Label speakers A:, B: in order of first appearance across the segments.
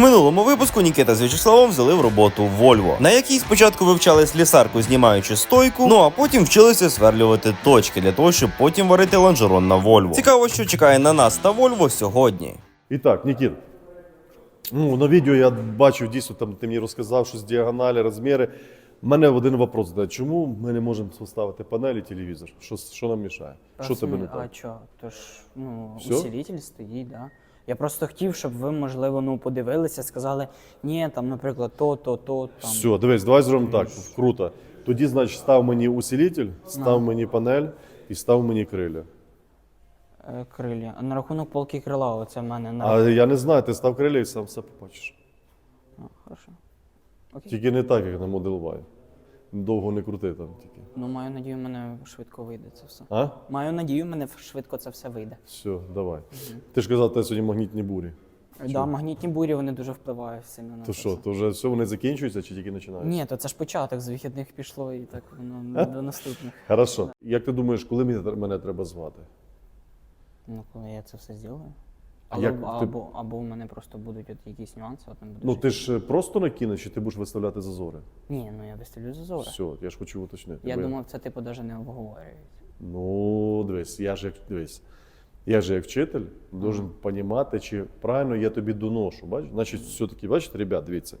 A: минулому випуску Нікіта з В'ячеславом взяли в роботу Вольво, на якій спочатку вивчали слісарку, знімаючи стойку, ну а потім вчилися сверлювати точки для того, щоб потім варити лонжерон на Вольво. Цікаво, що чекає на нас та Вольво сьогодні.
B: І так, Нікіт. Ну, на відео я бачив дійсно, там ти мені розказав, що з діагоналі, розміри. У мене один вопрос задає, чому ми не можемо поставити панель і телевізор? Що, що нам мішає? Що тебе не
C: А що? Тож, ну, усилитель стоїть, да. Я просто хотів, щоб ви, можливо, ну, подивилися, сказали, ні, там, наприклад, то, то, то, там.
B: Все, дивись, давай зробимо так. Круто. Тоді, значить, став мені усилитель, став мені панель і став мені криля.
C: Е, Крилля. А на рахунок полки крила, оце в мене на
B: А я не знаю, ти став криля і сам все побачиш.
C: А, хорошо. Окей.
B: Тільки не так, як на Model Y. Довго не крути там.
C: Ну, маю надію, мене швидко вийде це все.
B: А?
C: Маю надію, мене швидко це все вийде.
B: Все, давай. Ти ж казав, ти сьогодні магнітні бурі.
C: Да, магнітні бурі вони дуже впливають сильно на
B: То
C: це
B: що,
C: все.
B: то вже все вони закінчуються чи тільки починаються?
C: Ні, то це ж початок, з вихідних пішло і так воно до наступних.
B: Хорошо. Як ти думаєш, коли мені- мене треба звати?
C: Ну, коли я це все зроблю. Але,
B: як ти-
C: або, або в мене просто будуть от якісь нюанси, от не
B: Ну
C: щось.
B: ти ж просто накинеш, чи ти будеш виставляти зазори?
C: Ні, ну я виставлю зазори.
B: Все, я ж хочу уточнити.
C: Я
B: бо
C: думав, це типу навіть не обговорюють.
B: Ну, дивись, я ж як дивись. Я ж як вчитель должен розуміти, чи правильно я тобі доношу. Бачиш? Значить, все-таки, бачите, ребят, дивіться.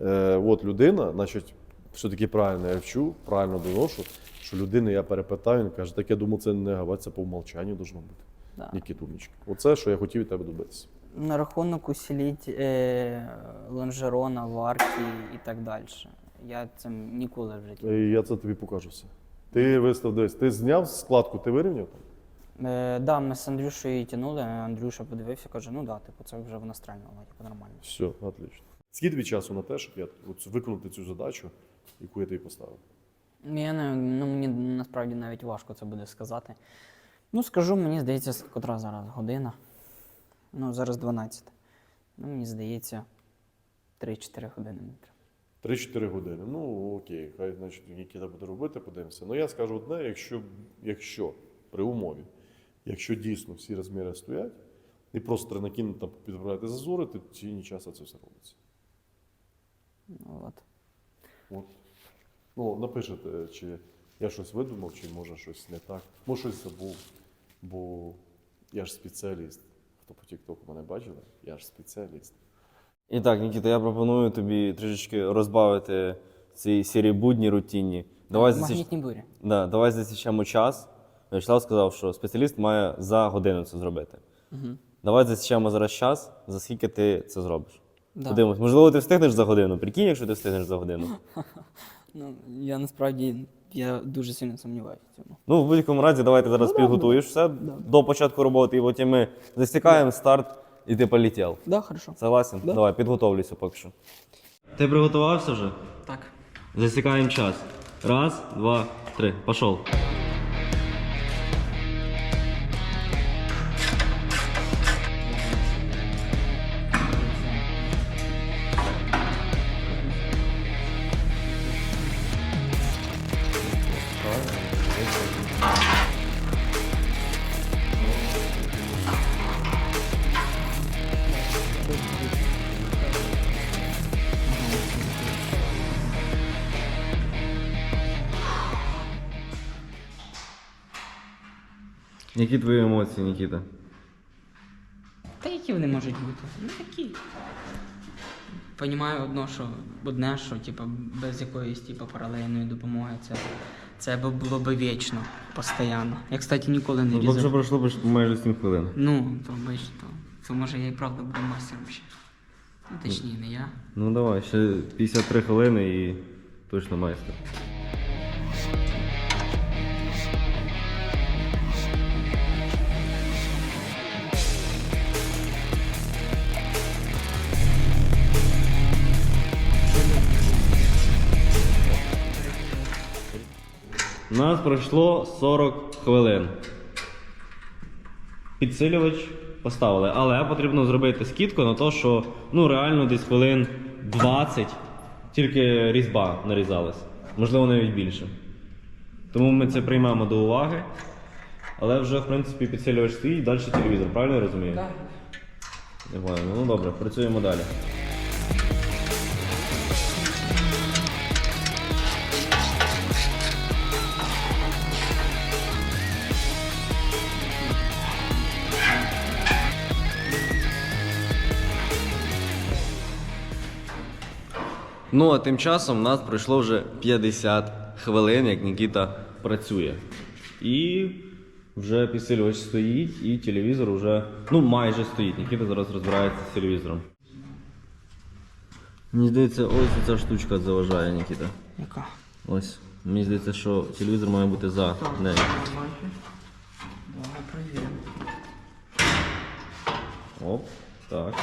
B: Е, от людина, значить, все-таки правильно я вчу, правильно доношу, що людини я перепитаю, він каже, так я думав, це не гава, це по умолчанню должно бути.
C: Да.
B: Нікітумничка. Оце, що я хотів від тебе добитися.
C: На рахунок усиліть е, лонжерона, варки і так далі. Я цим ніколи в житті.
B: І я це тобі покажу все. Ти вистав дивись, ти зняв складку, ти вирівняв там?
C: Е, да, ми з Андрюшею її тягнули, Андрюша подивився, каже, ну да, типу, це вже вона стрельнула, типу, нормально.
B: Все, отлично. Скільки тобі часу на те, щоб я от, виконати цю задачу, яку я тобі поставив?
C: Я не, ну, мені насправді навіть важко це буде сказати. Ну, скажу, мені здається, котра зараз година. Ну, зараз 12. Ну, мені здається, 3-4 години мені треба.
B: 3-4 години. Ну окей, хай значить Нікіта буде робити, подивимося. Ну я скажу одне, якщо, якщо при умові, якщо дійсно всі розміри стоять, і просто треба накинути там підправляти зазори, то в течение часу це все робиться.
C: Ну, от.
B: От. Ну, напишете, чи я щось видумав, чи може щось не так. Може щось забув. Бо я ж спеціаліст. Хто по Тіктоку мене бачили, я ж спеціаліст.
A: І так, Нікіта, я пропоную тобі трішечки розбавити ці сірі будні рутинні. Давай засіч...
C: Магнітні бурі.
A: да, давай засічемо час. Вячеслав сказав, що спеціаліст має за годину це зробити.
C: Угу.
A: Давай засічемо зараз час, за скільки ти це зробиш.
C: Да.
A: Подивимось, можливо, ти встигнеш за годину. Прикинь, якщо ти встигнеш за годину.
C: Ну, я насправді я дуже сильно сумніваюся в цьому.
A: Ну, в будь-якому разі, давай ти зараз підготуєш все до початку роботи, і потім ми засікаємо старт, і ти полетів.
C: Да, хорошо.
A: Согласен?
C: Да.
A: Давай, підготовлюйся поки що. Ти приготувався вже?
C: Так.
A: Засікаємо час. Раз, два, три. Пішов. Які твої емоції, Нікіта?
C: Та які вони можуть бути? Ну такі. Понімаю одно, що одне, що типу, без якоїсь типу, паралельної допомоги це, це б було б вічно, постійно. Я, кстати, ніколи не
A: Ну,
C: різав.
A: пройшло б майже 7 хвилин.
C: Ну, то бач, то, то може я і правда буду мастером ще. Ну, точніше, не я.
A: Ну давай, ще 53 хвилини і точно майстер. У нас пройшло 40 хвилин. Підсилювач поставили, але потрібно зробити скидку на те, що ну реально десь хвилин 20 тільки різьба нарізалась. Можливо, навіть більше. Тому ми це приймемо до уваги. Але вже, в принципі, підсилювач стоїть, далі телевізор, правильно я розумію? Так. Ну добре, працюємо далі. Ну а тим часом у нас пройшло вже 50 хвилин, як Нікіта працює. І вже підсилювач стоїть, і телевізор вже ну майже стоїть. Нікіта зараз розбирається з телевізором. Мені здається, ось ця штучка заважає Нікіта.
C: Яка?
A: Ось. Мені здається, що телевізор має бути за нею. Оп, так.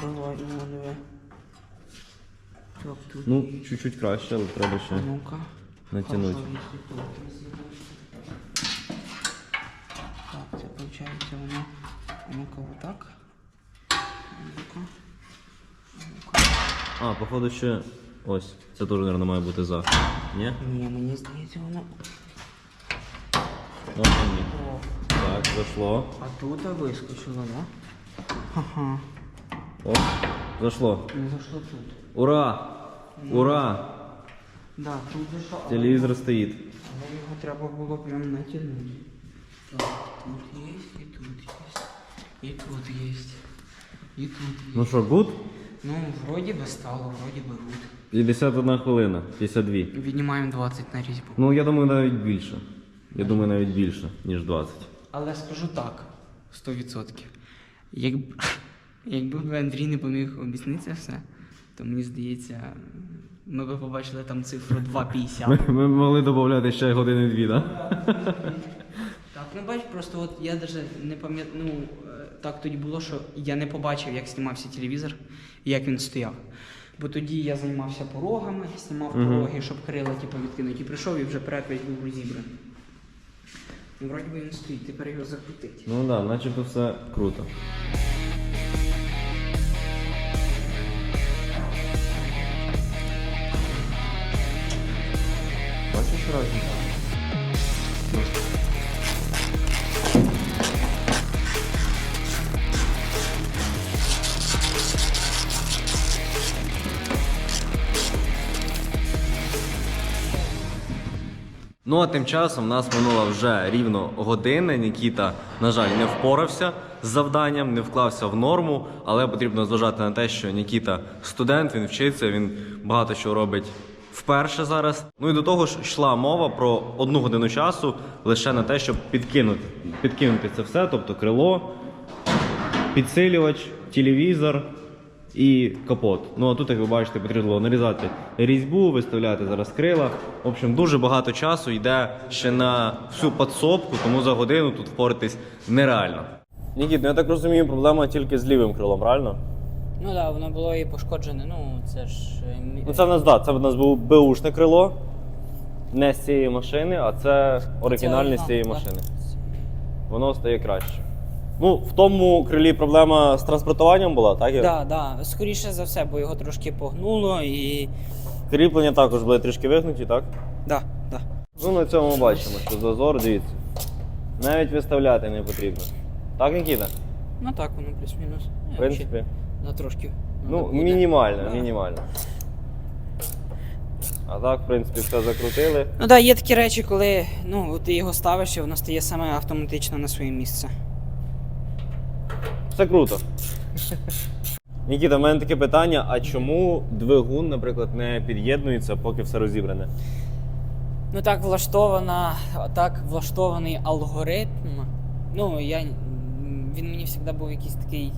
C: Давай, ну, тут.
A: Ну, чуть-чуть краще, але треба ще
C: Ну-ка.
A: натягнути.
C: Так, це виходить воно. Ну-ка, вот так. Ну-ка.
A: А, походу ще. Ось. Це теж, мабуть, має бути за. Ні?
C: Ні, мені здається, воно.
A: О, ні. Так, зайшло.
C: А тут вискочило, да? Ага.
A: О, зайшло.
C: Не зайшло тут.
A: Ура! Ура!
C: Да, тут зайшло. але-
A: Телевізор стоїть.
C: Але його треба було прям натягнути. Так, тут є, і тут є. І тут є. І тут є.
A: Ну що, гуд?
C: Ну, вроді би стало, вроді би гуд.
A: 51 хвилина, 52.
C: Віднімаємо 20 на різьбу.
A: Ну, я думаю, навіть більше. Я думаю, навіть більше, ніж 20.
C: Але скажу так, 100%. Якби, якби Андрій не поміг об'яснити це все, то мені здається, ми б побачили там цифру 2,50.
A: Ми, могли додати ще години дві, так?
C: Так, ну бач, просто от я даже не пам'ятаю, ну е, так тоді було, що я не побачив, як знімався телевізор і як він стояв. Бо тоді я займався порогами, знімав
A: Мгм.
C: пороги, щоб крила типу, відкинути. І прийшов і вже перед був розібраний. Ну, вроді би він стоїть, тепер його закрутить.
A: Ну так, да, начебто все круто. Разницю? Ну а тим часом в нас минула вже рівно година. Нікіта, на жаль, не впорався з завданням, не вклався в норму, але потрібно зважати на те, що Нікіта студент, він вчиться, він багато що робить вперше зараз. Ну і до того ж йшла мова про одну годину часу лише на те, щоб підкинути, підкинути це все, тобто крило, підсилювач, телевізор і капот. Ну а тут, як ви бачите, потрібно було нарізати різьбу, виставляти зараз крила. В общем, дуже багато часу йде ще на всю підсобку, тому за годину тут впоратись нереально. Нікіт, ну я так розумію, проблема тільки з лівим крилом, правильно?
C: Ну так, да, воно було і пошкоджене, ну це ж. е,
A: Ну це в нас да, це в нас був беушне крило, не з цієї машини, а це оригінальне з цієї машини. Воно стає краще. Ну, в тому крилі проблема з транспортуванням була, так? Ігор?
C: Да, да, скоріше за все, бо його трошки погнуло і.
A: Кріплення також були трішки вигнуті, так?
C: Да, да.
A: Ну, на цьому бачимо, що зазор, дивіться. Навіть виставляти не потрібно. Так, Нікіта?
C: Ну так, воно плюс-мінус.
A: В принципі.
C: На трошки.
A: Ну,
C: буде.
A: мінімально,
C: Да.
A: мінімально. А так, в принципі, все закрутили.
C: Ну так, да, є такі речі, коли ну, ти його ставиш і воно стає саме автоматично на своє місце.
A: Все круто. Нікіта, в мене таке питання: а чому двигун, наприклад, не під'єднується, поки все розібране?
C: Ну так влаштована, так влаштований алгоритм. Ну, я, він мені завжди був якийсь такий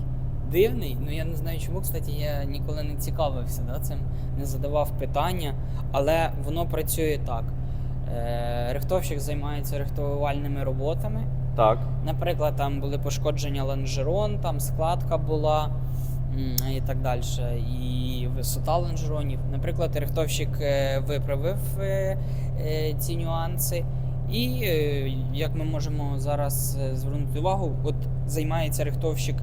C: дивний. Ну я не знаю чому, кстати, я ніколи не цікавився да, цим, не задавав питання, але воно працює так. Е, рихтовщик займається рихтувальними роботами.
A: Так.
C: Наприклад, там були пошкодження лонжерон, там складка була і так далі. І висота лонжеронів. Наприклад, рихтовщик е, виправив е, е, ці нюанси. І як ми можемо зараз звернути увагу, от займається рихтовщик,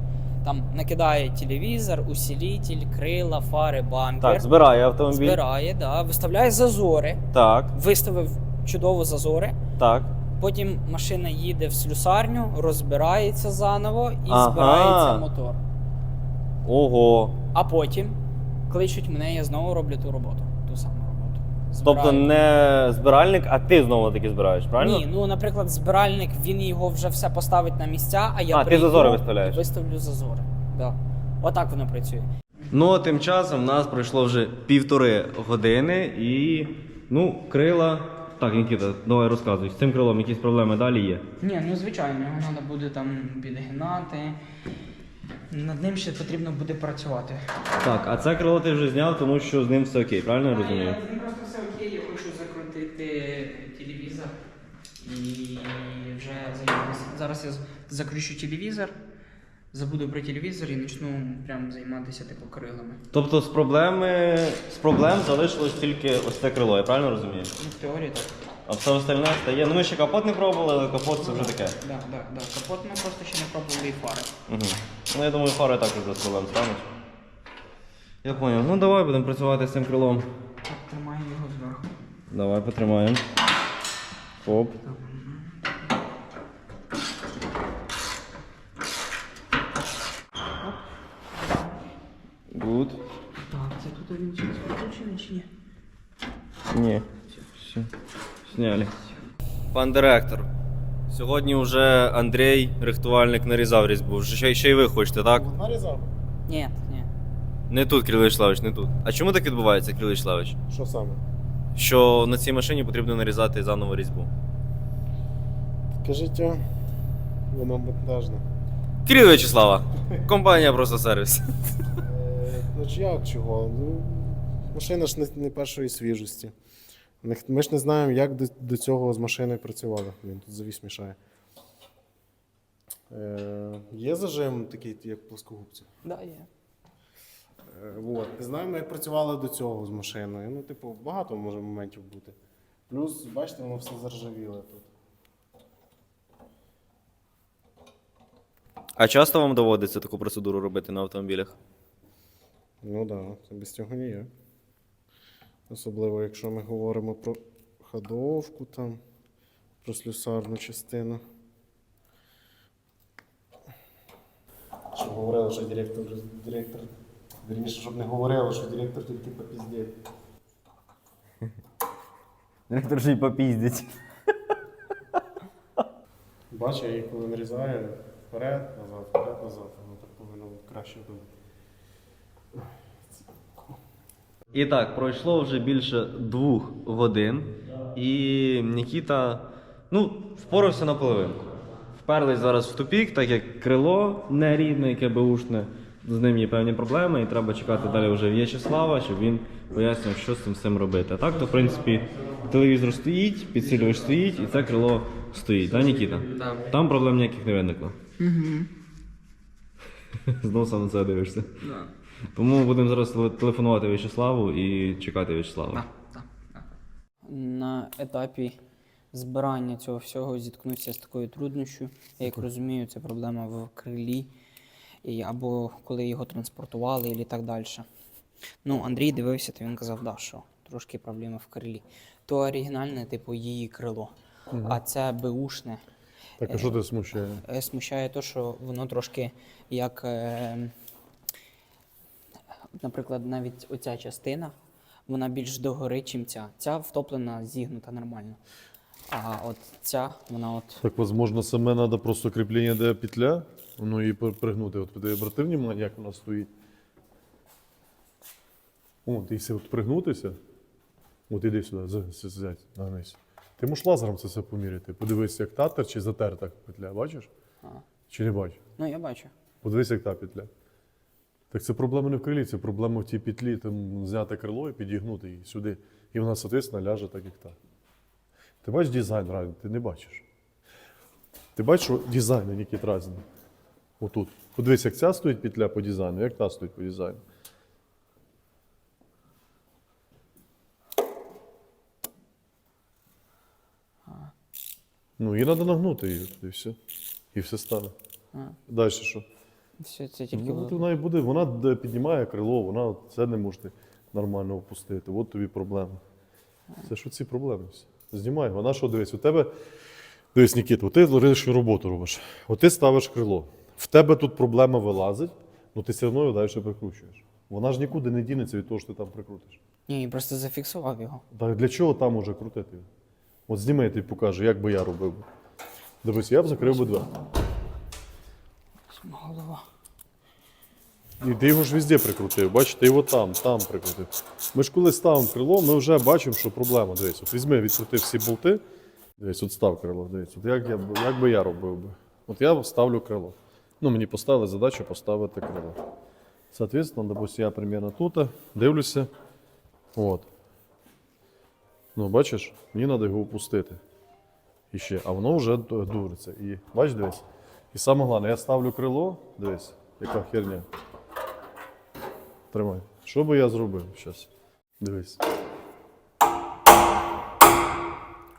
C: там накидає телевізор, усилитель, крила, фари, бампер.
A: Так, збирає автомобіль.
C: збирає, да, виставляє зазори,
A: Так,
C: виставив чудово зазори.
A: так.
C: Потім машина їде в слюсарню, розбирається заново і
A: Ага.
C: збирається мотор.
A: Ого.
C: А потім кличуть мене, я знову роблю ту роботу.
A: Тобто не збиральник, а ти знову таки збираєш, правильно?
C: Ні, ну наприклад, збиральник він його вже все поставить на місця, а я
A: А, ти
C: прийду
A: зазори виставляєш?
C: і виставлю зазори. Да. Отак воно працює.
A: Ну, а тим часом в нас пройшло вже півтори години і. Ну, крила. Так, Нікіта, давай розказуй. З цим крилом якісь проблеми далі є.
C: Ні, ну звичайно, його треба буде там підгинати. Над ним ще потрібно буде працювати.
A: Так, а це крило ти вже зняв, тому що з ним все окей, правильно я розумію?
C: З ним просто все окей, я хочу закрутити телевізор і вже займатися. Зараз я закручу телевізор, забуду про телевізор і почну прям займатися типу крилами.
A: Тобто з проблеми з проблем залишилось тільки ось це крило, я правильно розумію?
C: Ну, в теорії так.
A: А все остальне стає. Ну ми ще капот не пробували, але капот це вже таке.
C: Да, да, да. Капот ми просто ще не пробували і фари.
A: Угу. Ну я думаю, фари також без проблем стануть. Я поняв. Ну давай будемо працювати з цим крилом.
C: Так, тримаємо його зверху.
A: Давай потримаємо. Оп. Гуд.
C: Так, це тут він через підключений чи ні?
A: Ні. Все. Сняли. Пан директор. Сьогодні вже Андрій, рихтувальник, нарізав різьбу. Вже ще, ще й ви хочете, так?
B: Нарізав.
C: Ні, ні.
A: Не тут, Кирило Вячеславович, не тут. А чому так відбувається, Кирило Вячеславович?
B: Що саме?
A: Що на цій машині потрібно нарізати заново різьбу?
D: Скажіть, а, вона монтажна.
A: Кирило Вячеслава, компанія просто сервіс.
D: Е, Ну ж як чого? Ну, машина ж не, не першої свіжості. Ми ж не знаємо, як до, до цього з машиною працювали. Він тут завіс мішає. Е, є зажим такий, як плоскогубці.
C: Да, є.
D: Е, от. Не знаємо, як працювали до цього з машиною. Ну, типу, багато може моментів бути. Плюс, бачите, воно все заржавіле тут.
A: А часто вам доводиться таку процедуру робити на автомобілях?
D: Ну так, да, це без цього ніяк. Особливо, якщо ми говоримо про ходовку, там, про слюсарну частину. Щоб говорили, що директор, директор, вірніше, щоб не говорили, що директор тільки попіздє.
A: Директор же й попіздить.
D: Бачу, я її коли нарізаю вперед, назад, вперед, назад, воно так повинно краще бути.
A: І так, пройшло вже більше двох годин, і Нікіта ну, впорався на половинку. Вперлись зараз в тупік, так як крило нерідне, яке беушне, з ним є певні проблеми, і треба чекати далі вже В'ячеслава, щоб він пояснив, що з цим всім робити. А так, то, в принципі, телевізор стоїть, підсилювач стоїть, і це крило стоїть, так, Нікіта? Там проблем ніяких не виникло.
C: Угу.
A: Знову саме на це дивишся.
C: Да.
A: Тому будемо зараз телефонувати В'ячеславу і чекати В'ячеслава.
C: Так, так, так. На етапі збирання цього всього зіткнувся з такою труднощю. Я як розумію, це проблема в крилі, і, або коли його транспортували, і так далі. Ну, Андрій дивився, то він казав, да, що трошки проблема в крилі. То оригінальне, типу, її крило. А це беушне.
B: Так, а що тебе смущає?
C: Е, Смущає те, що воно трошки як. Е, наприклад, навіть оця частина, вона більш догори, чим ця. Ця втоплена, зігнута нормально. А от ця, вона от.
B: Так, возможно, саме треба просто кріплення, де петля, ну і пригнути. От ти обрати внимание, як вона стоїть. О, ти якщо от пригнутися, от іди сюди, зять, нагнись. Ти можеш лазером це все поміряти. Подивись, як татер чи затерта петля, бачиш?
C: А.
B: Чи не бачиш?
C: Ну, я бачу.
B: Подивись, як та петля. Так це проблема не в крилі, це проблема в тій петлі, там зняти крило і підігнути її сюди. І вона, соответственно, ляже так, як та. Ти бачиш дизайн разний? Ти не бачиш. Ти бачиш, дизайн який різний? Отут. Подивись, як ця стоїть петля по дизайну, як та стоїть по дизайну. Ну, її треба нагнути її, і все. І все стане. Далі що?
C: Все це тільки.
B: Ну, от вона і буде, вона піднімає крило, вона це не може нормально опустити. От тобі проблема. Це що ці проблеми? всі? Знімай, вона що дивись, у тебе. Дивись, Нікіт, от ти вирішуєш роботу робиш. От ти ставиш крило. В тебе тут проблема вилазить, ну ти все одно його далі прикручуєш. Вона ж нікуди не дінеться від того, що ти там прикрутиш.
C: Ні, я просто зафіксував його.
B: Так для чого там уже крутити? От зніми, я тобі покажу, як би я робив. Дивись, я б закрив би
C: Голова.
B: І ти його ж везде прикрутив. Бачиш, ти його там, там прикрутив. Ми ж коли ставимо крило, ми вже бачимо, що проблема. Дивись, от візьми, відкрути всі болти. Дивись, от став крило. Дивись, от як, я, як би я робив би. От я ставлю крило. Ну, мені поставили задачу поставити крило. Соответственно, допустим, я примерно тут дивлюся. От. Ну, бачиш, мені треба його опустити. І ще, а воно вже дуриться. І бач, дивись. І саме головне, я ставлю крило, дивись, яка херня. Тримай. Що би я зробив зараз? Дивись.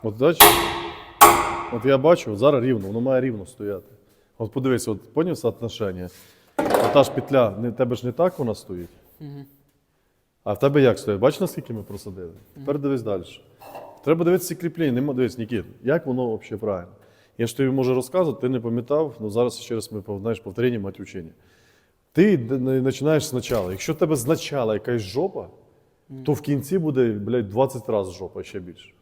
B: От бачиш? От я бачу, от зараз рівно, воно має рівно стояти. От подивись, от поняв соотношення? Та ж петля, не, в тебе ж не так вона стоїть. А в тебе як стоїть? Бачиш, наскільки ми просадили? Тепер дивись далі. Треба дивитися кріплення. Нема, дивись, Нікіт, як воно взагалі правильно? Я ж тобі можу розказувати, ти не пам'ятав, ну зараз ще раз ми знаєш, повторення мать учення. Ти починаєш спочатку. Якщо в тебе спочатку якась жопа, то в кінці буде, блядь, 20 разів жопа, ще більше.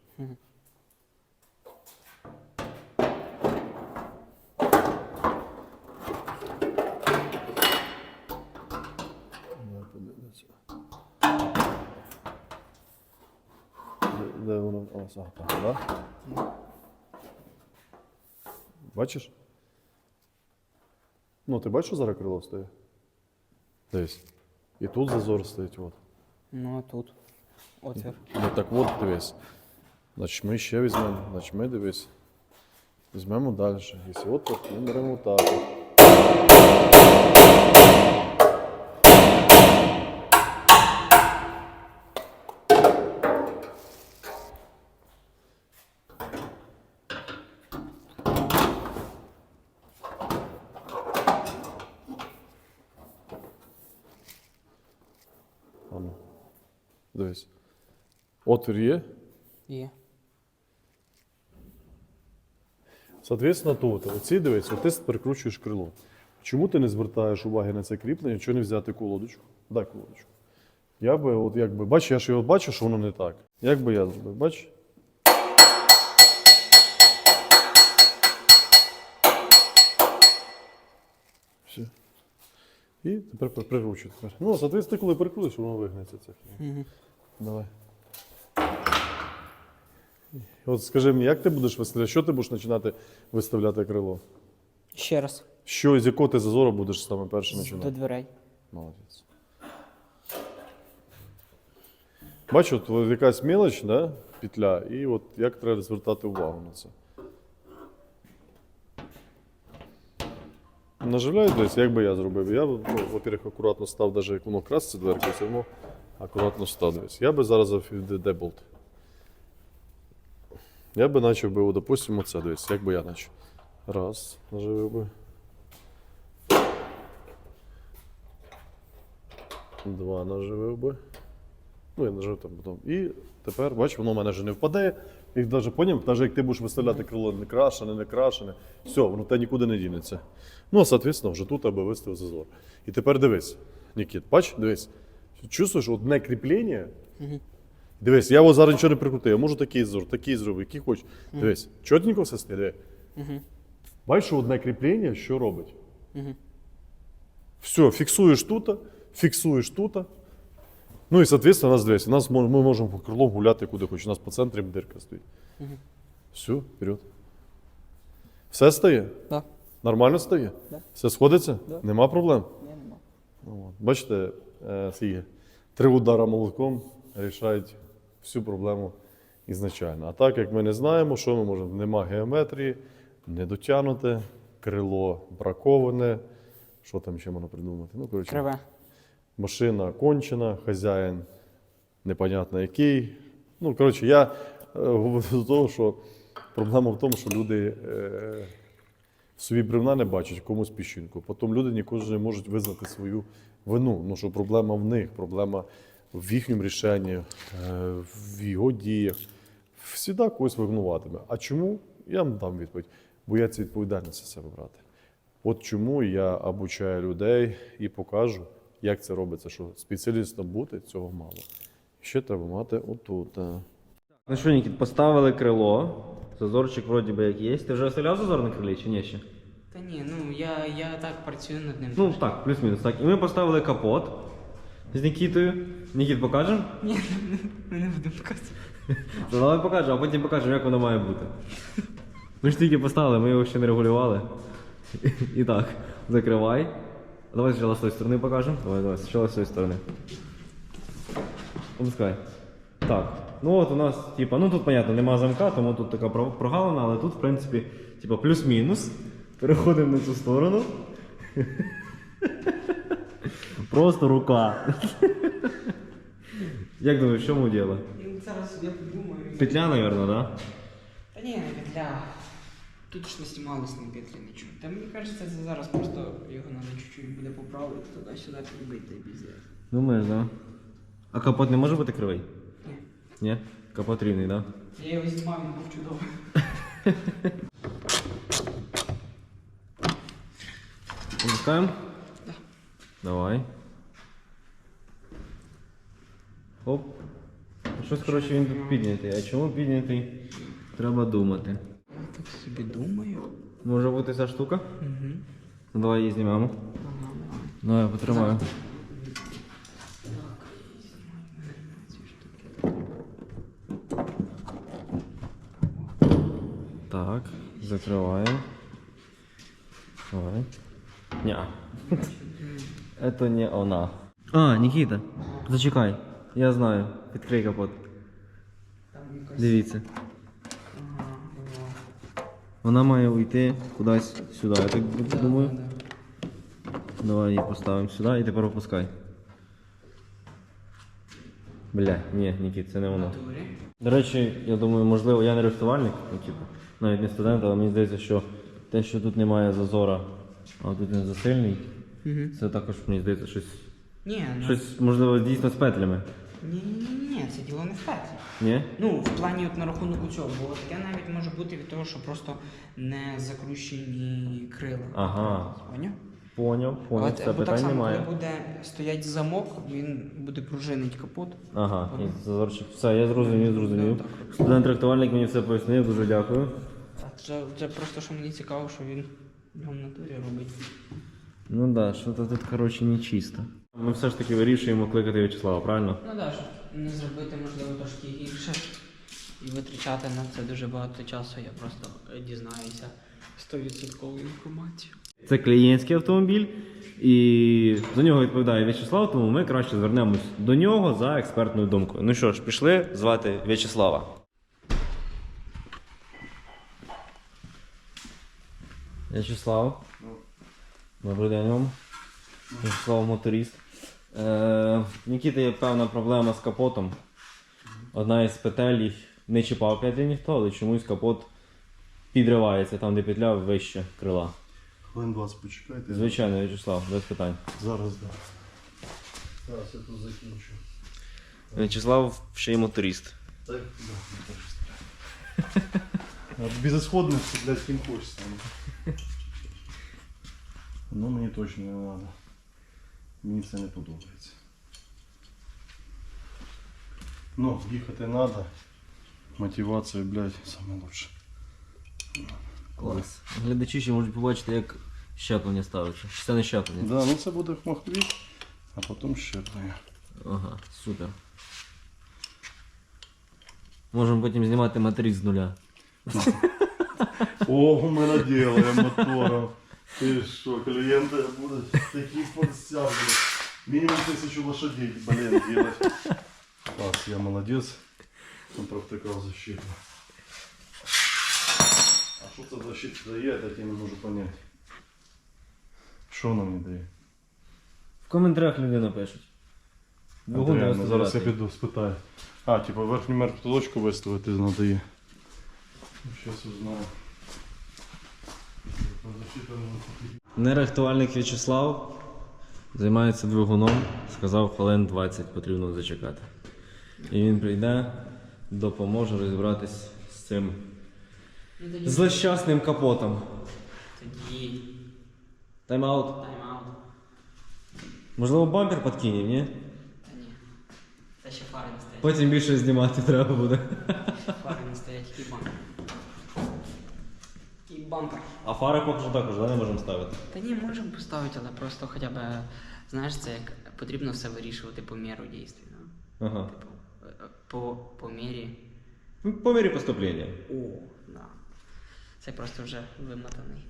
B: Де, воно? Ага, так, да? Бачиш? Ну, ти бачиш, що зараз крило стоїть? Дивись. І тут зазор стоїть. От.
C: Ну а тут. Отвір.
B: Ну так от дивись. Значить, ми ще візьмемо. Значить, ми дивись. Візьмемо далі. Якщо от тут, ми беремо так. от. Ану. Дивись. Отвір є.
C: Є.
B: Соответственно, тут, оці дивись, ти прикручуєш крило. Чому ти не звертаєш уваги на це кріплення, чого не взяти колодочку? Дай колодочку. Я би, от якби, бачиш, я ж його бачу, що воно не так. Як би я зробив, бачиш? Все. І тепер при- прикручуй. Тепер. Ну, соответственно, коли прикрутиш, воно вигнеться це.
C: Угу.
B: Давай. От скажи мені, як ти будеш виставляти? Що ти будеш починати виставляти крило?
C: Ще раз.
B: Що, з якого ти зазору будеш саме першим перше
C: До
B: починати?
C: дверей.
B: Молодець. Бачу, от от якась мелоч, да? петля, і от як треба звертати увагу на це. Наживляю десь, як би я зробив. Я, б, ну, во-первых, акуратно став, навіть як воно краситься дверки, все одно акуратно став десь. Я би зараз завів деболт. Я би почав би, допустимо, оце дивись, як би я почав. Раз, наживив би. Два наживив би. Ну, я нажив там потім. І тепер, бач, воно в мене вже не впаде. І навіть поняв, навіть як ти будеш виставляти крило не крашене, не крашене, все, воно тебе нікуди не дінеться. Ну, а соответственно, вже тут аби виставив зазор. І тепер дивись, Нікіт, бач, дивись. Чувствуєш одне кріплення. Дивись, я ось зараз нічого не прикрутив. Я можу такий зазор, такий зробити, який хочеш. Дивись, чотенько все стає. диви. Бачиш, що одне кріплення, що робить? Все, фіксуєш тут, фіксуєш тут. Ну і, соответственно, у нас дивись, у нас мож- ми можемо по крилу гуляти куди хочеш. У нас по центрі дирка стоїть. Все, вперед. Все стає?
C: Да.
B: Нормально стає?
C: Да.
B: Все сходиться?
C: Да.
B: Нема проблем?
C: Ні, нема.
B: От. Бачите, е, три удара молотком рішають всю проблему ізначально. А так як ми не знаємо, що ми можемо, нема геометрії, недотягнуте, крило браковане. Що там ще можна придумати? Ну, коротше,
C: Криве.
B: машина кончена, хазяїн непонятно який. Ну, коротше, я е, говорю до того, що проблема в тому, що люди е, в собі бревна не бачать комусь піщинку. Потім люди ніколи не можуть визнати свою вину. Ну, що проблема в них, проблема в їхньому рішенні, е, в його діях. Всіда когось винуватиме. А чому? Я вам дам відповідь. Бояться відповідальність за себе брати. От чому я обучаю людей і покажу, як це робиться, що спеціалістом бути цього мало. Ще треба мати отут. е.
A: Ну що, Нікіт, поставили крило. Зазорчик вроді би як є. Ти вже оставляв зазор на крилі чи ні ще?
C: Та ні, ну я, я так працюю над ним.
A: Ну так, плюс-мінус. Так. І ми поставили капот з Нікітою. Нікіт, покажемо?
C: Ні, ми не будемо показувати.
A: Ну, давай покажемо, а потім покажемо, як воно має бути. Ми ж тільки поставили, ми його ще не регулювали. І так, закривай. Давай спочатку з тої сторони покажемо. Давай, давай, спочатку з тої сторони. Опускай. Так. Ну от у нас, типа, ну тут, понятно, нема замка, тому тут така про- прогалина, але тут, в принципі, типа, плюс-мінус. Переходимо на цю сторону. Просто рука. Як думаєш, в чому діло?
C: Ну, зараз я подумаю.
A: Петля, наверное, да?
C: Та ні, не петля. Тут ж не знімалось на петлі нічого. Та мені кажеться, це зараз просто його треба чуть-чуть буде поправити, туди-сюди підбити й піздець.
A: Думаєш, да? А капот не може бути кривий?
C: Ні.
A: Ні? Капот рівний, да?
C: Я його знімав, він був чудовий.
A: Опускаємо? Да. Давай. Оп. Щось, коротше, він тут піднятий. А чому піднятий? Треба думати.
C: Я так собі думаю.
A: Може бути ця штука?
C: Угу.
A: Ну давай її знімемо.
C: Ага, давай.
A: Ну, я потримаю. Так, закриваємо. Давай. Ня. Это не она. А, Никита, зачекай. Я знаю. Відкрий капот.
C: Там якось.
A: Дивіться.
C: Ага.
A: Вона має уйти кудись сюди, я так
C: Да,
A: думаю.
C: да, да.
A: Давай її поставимо сюди і тепер опускай. Бля, ні, Нікіт, це не воно. До речі, я думаю, можливо, я не рихтувальник, ну, типу, навіть не студент, але мені здається, що те, що тут немає зазора, а тут він засильний, це також мені здається щось.
C: Ні, ну.
A: Щось, можливо, дійсно з петлями.
C: Ні, ні, ні, ні, це діло не в петлі.
A: Ні?
C: Ну, в плані от на рахунок цього, бо таке навіть може бути від того, що просто не закручені крила.
A: Ага.
C: Поняв?
A: Поняв, поняв, це
C: бо так
A: питань
C: само,
A: немає.
C: коли буде стоять замок, він буде пружинить капот.
A: Ага, і зазорчик. Все, я зрозумів, зрозумів.
C: Так.
A: Студент-рихтувальник мені все пояснив, дуже дякую.
C: А це, це просто що мені цікаво, що він в натурі робить.
A: Ну да, що-то тут, коротше, не чисто. Ми все ж таки вирішуємо кликати В'ячеслава, правильно?
C: Ну так, щоб не зробити, можливо, трошки гірше і витрачати на це дуже багато часу, я просто дізнаюся 100% інформацію.
A: Це клієнтський автомобіль, і за нього відповідає В'ячеслав, тому ми краще звернемось до нього за експертною думкою. Ну що ж, пішли звати В'ячеслава. В'ячеслав. Добрий день вам. В'ячеслав моторист. Е, Нікіта є певна проблема з капотом. Одна із петель їх не чіпав п'ятий ніхто, але чомусь капот підривається там, де петля вище крила.
E: Хвилин 20 почекайте.
A: Звичайно, В'ячеслав, без питань.
E: Зараз да. Зараз я тут закінчу.
A: В'ячеслав ще й моторист.
E: Так, да, Безысходности, блядь, ким хочеться. Ну мені точно не треба. Мені це не подобається. Ну, їхати треба. Мотивація, блядь, саме лучше.
A: Клас. Глядачі ще можуть побачити, як щеплення ставиться. Чи Це не щеплення.
E: Да, ну це буде маховік, а потім щеплення.
A: Ага, супер. Можемо потім знімати моторист з нуля.
E: О, мы наделаем моторов. Ты что, клиенты будут такие форсят, блядь. Минимум тысячу лошадей, блин, делать. Класс, я молодец. Он провтыкал защиту. А что это защита дает, я тебе не можу понять. Що вона мені дає?
A: В коментарях люди напишуть. Двигун
E: Реально, зараз я
A: 99.
E: піду спитаю. А, типу верхню мертву точку виставити треба її. Зараз узнаю. Защита.
A: Нерехтувальник В'ячеслав займається двигуном. Сказав, хвилин 20 потрібно зачекати. І він прийде, допоможе розібратись з цим
C: тоді,
A: злощасним капотом.
C: тоді
A: Тайм-аут.
C: тайм-аут.
A: Можливо, бампер підкинемо, ні?
C: Та ні. Це ще фари не стоять.
A: Потім більше знімати треба буде.
C: Фари не стоять і бампер. Бампер.
A: А фари поки що також да, не можемо ставити.
C: Та ні, можемо поставити, але просто хоча б, знаєш, це як потрібно все вирішувати по міру дійстві. Ну?
A: Ага.
C: Типу, е, по, по мірі.
A: Ну, По мірі поступлення.
C: О, да. Це просто вже вимотаний.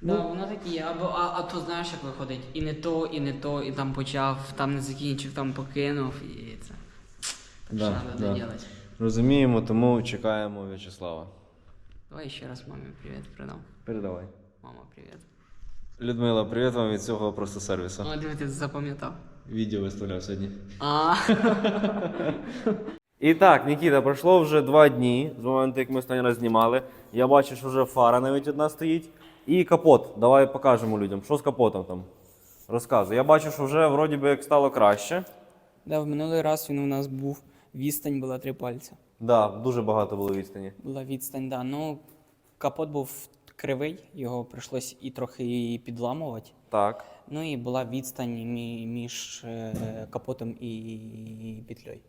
C: Да, воно таке, є. або а, а то знаєш, як виходить, і не то, і не то, і там почав, там не закінчив, там покинув, і це. Так
A: Да,
C: що треба
A: да.
C: доділати.
A: Розуміємо, тому чекаємо В'ячеслава.
C: Давай ще раз мамі привіт передам.
A: Передавай.
C: Мама, привіт.
A: Людмила, привіт вам від цього просто сервісу.
C: О, диви, ти запам'ятав.
A: Відео виставляв сьогодні.
C: А,
A: І так, Нікіта, пройшло вже два дні з моменту, як ми останній раз знімали. Я бачу, що вже фара навіть одна стоїть. І капот. Давай покажемо людям, що з капотом там. Розказуй. Я бачу, що вже вроді би як стало краще.
C: да, в минулий раз він у нас був, відстань була три пальця.
A: Да, дуже багато було відстані.
C: Була відстань, да. Ну, капот був кривий, його прийшлось і трохи підламувати.
A: Так.
C: Ну і була відстань мі- між е, капотом і петлею.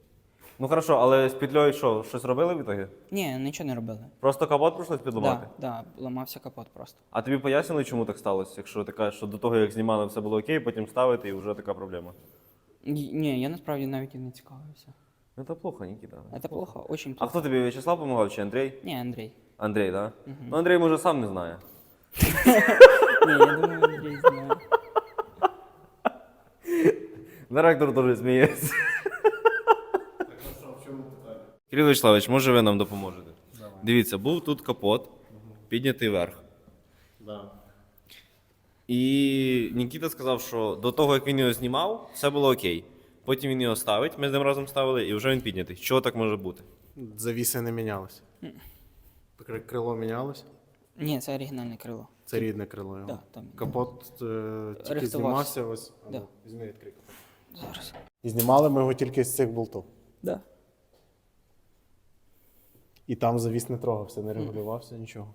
A: Ну хорошо, але з петлею що, щось робили в ітогі?
C: Ні, нічого не робили.
A: Просто капот прийшлось підламати?
C: Да, да, ламався капот просто.
A: А тобі пояснили, чому так сталося? Якщо ти кажеш, що до того, як знімали, все було окей, потім ставити і вже така проблема.
C: Ні, Ні, я насправді навіть і не цікавився.
A: Ну це плохо, Нікіта.
C: Це плохо, очень плохо.
A: А хто тобі В'ячеслав допомагав чи Андрій?
C: Ні, Андрій.
A: Андрій, так? Да? Ну Андрій може сам не знає.
C: Ні, я думаю, Андрій знає.
A: Директор теж сміється. Кирил Вячеславович, може ви нам допоможете? Дивіться, був тут капот, піднятий вверх.
D: Да.
A: І Нікіта сказав, що до того, як він його знімав, все було окей. Потім він його ставить, ми з ним разом ставили, і вже він піднятий. Чого так може бути?
D: Завіси не мінялися. Кри- Крило мінялось.
C: Ні, це оригінальне крило.
D: Це рідне крило його.
C: Да, там.
D: Капот е, тільки
C: Рихтувався.
D: знімався ось.
C: Да.
D: Або, Візьми відкрий капот.
C: Зараз.
D: І знімали ми його тільки з цих болтів.
C: Да.
D: І там завіс не трогався, не регулювався, нічого.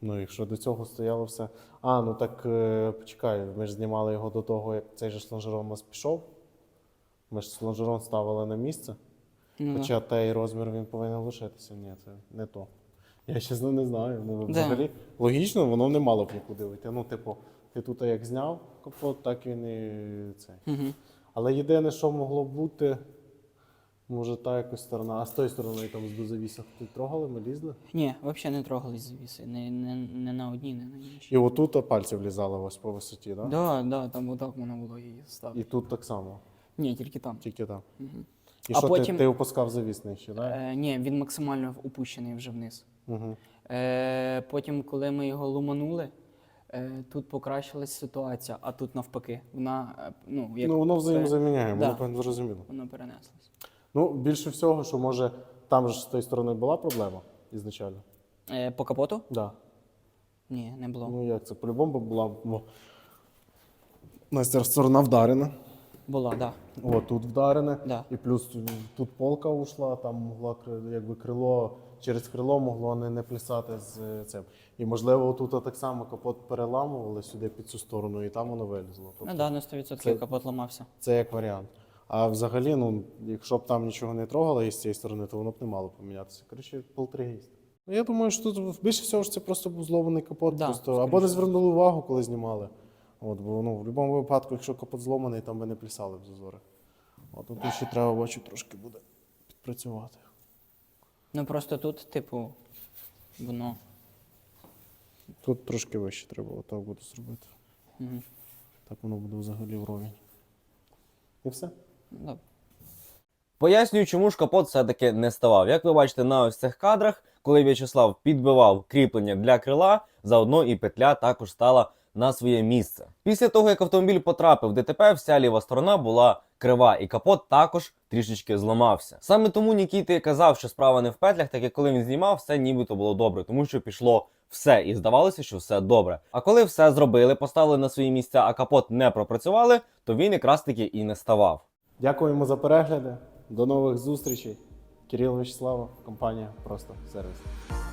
D: Ну, якщо до цього стояло все. А, ну так е, почекай, ми ж знімали його до того, як цей же лонжерон у нас пішов. Ми ж лонжерон ставили на місце.
C: Ну, да.
D: Хоча той розмір він повинен лишитися. Ні, це не то. Я чесно не знаю. Ну,
C: Да.
D: взагалі, логічно, воно не мало б нікуди вийти. Ну, типу, ти тут як зняв капот, так він і цей.
C: Угу.
D: Але єдине, що могло бути, може та якась сторона. А з тої сторони там до завісах ти трогали, ми лізли.
C: Ні, взагалі не трогались завіси. Не, не, не на одній, не на іншій.
D: І отут пальці влізали ось по висоті, так? Да?
C: Да, да, там отак воно було її ставити.
D: І тут так само,
C: Ні, тільки там.
D: тільки там.
C: Мгм.
D: І
C: А
D: що
C: потім-
D: ти, ти опускав завіс нижче, так?
C: Е, ні, він максимально опущений вже вниз.
D: Угу.
C: Е, потім, коли ми його луманули, е, тут покращилась ситуація, а тут навпаки. Вона, е, ну, як
D: Ну, воно взаємозаміняє,
C: Да.
D: воно певно зрозуміло.
C: Воно перенеслось.
D: Ну, більше всього, що може, там ж з тої сторони була проблема ізначально.
C: Е, по капоту?
D: Да.
C: Ні, не було.
D: Ну як це? По-любому була. Бо... Настя сторона вдарена.
C: Була, так. Да.
D: О, тут вдарене.
C: Да.
D: І плюс тут полка ушла, там могла якби крило, через крило могло не, не плясати з е, цим. І можливо, тут так само капот переламували сюди під цю сторону, і там воно вилізло. Тобто,
C: Ну да, на 100%
D: це-
C: капот ламався.
D: Це як варіант. А взагалі, ну, якщо б там нічого не трогало із цієї сторони, то воно б не мало помінятися. Коротше, полтергейст. Ну, я думаю, що тут більше всього ж це просто був зломаний капот.
C: Да,
D: просто,
C: скоріше
D: або не звернули увагу, коли знімали. От, бо ну, в будь-якому випадку, якщо капот зломаний, там би не плясали б зазори. От тут ще треба бачу трошки буде підпрацювати.
C: Ну просто тут, типу, воно.
D: Тут трошки вище треба отак буде зробити.
C: Угу.
D: Так воно буде взагалі вровень. І все.
C: Да.
A: Пояснюю, чому ж капот все-таки не ставав. Як ви бачите на ось цих кадрах, коли В'ячеслав підбивав кріплення для крила, заодно і петля також стала на своє місце. Після того, як автомобіль потрапив в ДТП, вся ліва сторона була крива, і капот також трішечки зламався. Саме тому Нікіти казав, що справа не в петлях, так як коли він знімав, все нібито було добре, тому що пішло все, і здавалося, що все добре. А коли все зробили, поставили на свої місця, а капот не пропрацювали, то він якраз таки і не ставав.
D: Дякуємо за перегляди. До нових зустрічей. Кирил Вячеславов, компанія Просто сервіс.